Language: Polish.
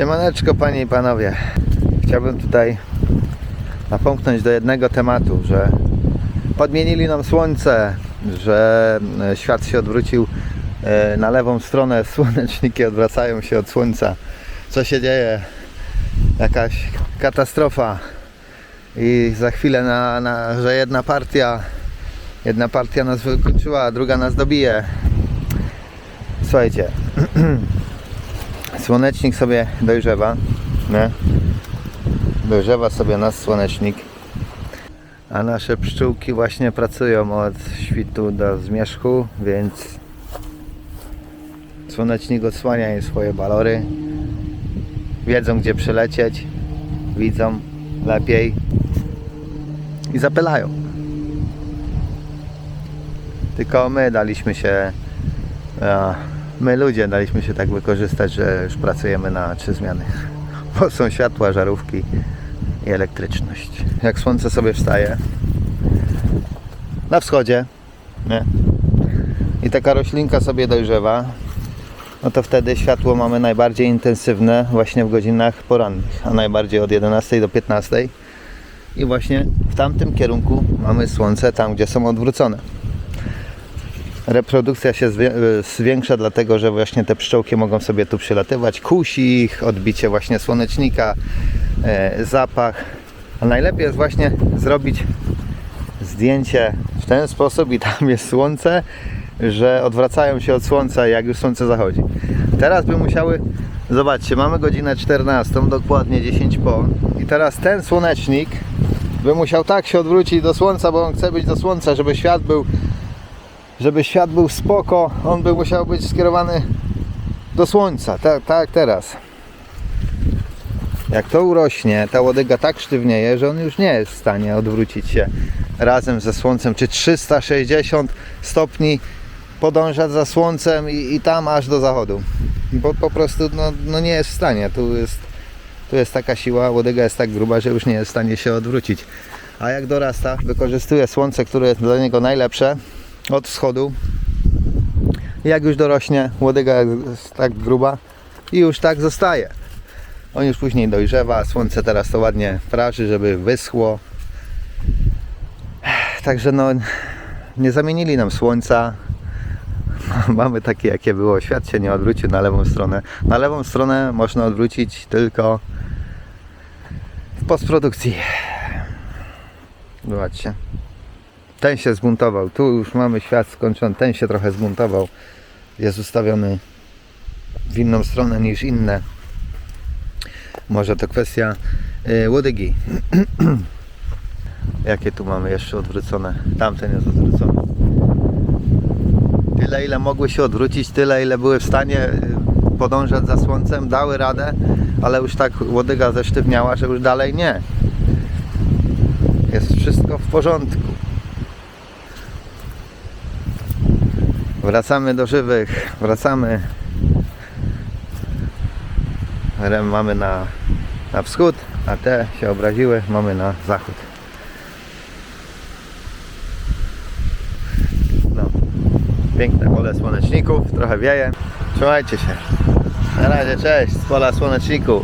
Siemaneczko panie i panowie. Chciałbym tutaj napomknąć do jednego tematu, że podmienili nam słońce, że e, świat się odwrócił e, na lewą stronę, słoneczniki odwracają się od słońca. Co się dzieje? Jakaś katastrofa. I za chwilę, na, na, że jedna partia, jedna partia nas wykluczyła, a druga nas dobije. Słuchajcie, słonecznik sobie dojrzewa, nie? Dojrzewa sobie nasz słonecznik, a nasze pszczółki właśnie pracują od świtu do zmierzchu, więc słonecznik odsłania im swoje balory. Wiedzą gdzie przylecieć, widzą lepiej i zapylają. Tylko my daliśmy się My ludzie daliśmy się tak wykorzystać, że już pracujemy na trzy zmiany. Bo są światła, żarówki i elektryczność. Jak słońce sobie wstaje na wschodzie, nie? I taka roślinka sobie dojrzewa, no to wtedy światło mamy najbardziej intensywne właśnie w godzinach porannych, a najbardziej od 11 do 15. I właśnie w tamtym kierunku mamy słońce, tam gdzie są odwrócone reprodukcja się y, zwiększa, dlatego że właśnie te pszczołki mogą sobie tu przylatywać. Kusi ich, odbicie właśnie słonecznika, e, zapach. A najlepiej jest właśnie zrobić zdjęcie w ten sposób i tam jest słońce, że odwracają się od słońca jak już słońce zachodzi. Teraz by musiały, zobaczcie, mamy godzinę 14, dokładnie 10 po i teraz ten słonecznik by musiał tak się odwrócić do słońca, bo on chce być do słońca, żeby świat był żeby świat był spoko, on by musiał być skierowany do słońca, tak, tak teraz. Jak to urośnie, ta łodyga tak sztywnieje, że on już nie jest w stanie odwrócić się razem ze słońcem, czy 360 stopni podążać za słońcem i, i tam aż do zachodu. Bo po prostu no, no nie jest w stanie. Tu jest, tu jest taka siła, łodyga jest tak gruba, że już nie jest w stanie się odwrócić. A jak dorasta, wykorzystuje słońce, które jest dla niego najlepsze, od wschodu. Jak już dorośnie, łodyga jest tak gruba i już tak zostaje. On już później dojrzewa, słońce teraz to ładnie praży, żeby wyschło. Także no, nie zamienili nam słońca. Mamy takie jakie było. Świat się nie odwrócił na lewą stronę. Na lewą stronę można odwrócić tylko w postprodukcji. Zobaczcie ten się zbuntował, tu już mamy świat skończony, ten się trochę zbuntował, jest ustawiony w inną stronę niż inne. Może to kwestia y, łodygi. Jakie tu mamy jeszcze odwrócone? Tamten jest odwrócony. Tyle ile mogły się odwrócić, tyle ile były w stanie y, podążać za słońcem, dały radę, ale już tak łodyga zesztywniała, że już dalej nie. Jest wszystko w porządku. Wracamy do żywych, wracamy. Rem mamy na, na wschód, a te się obraziły, mamy na zachód. No, piękne pole słoneczników, trochę wieje. Trzymajcie się. Na razie, cześć z pola słoneczników.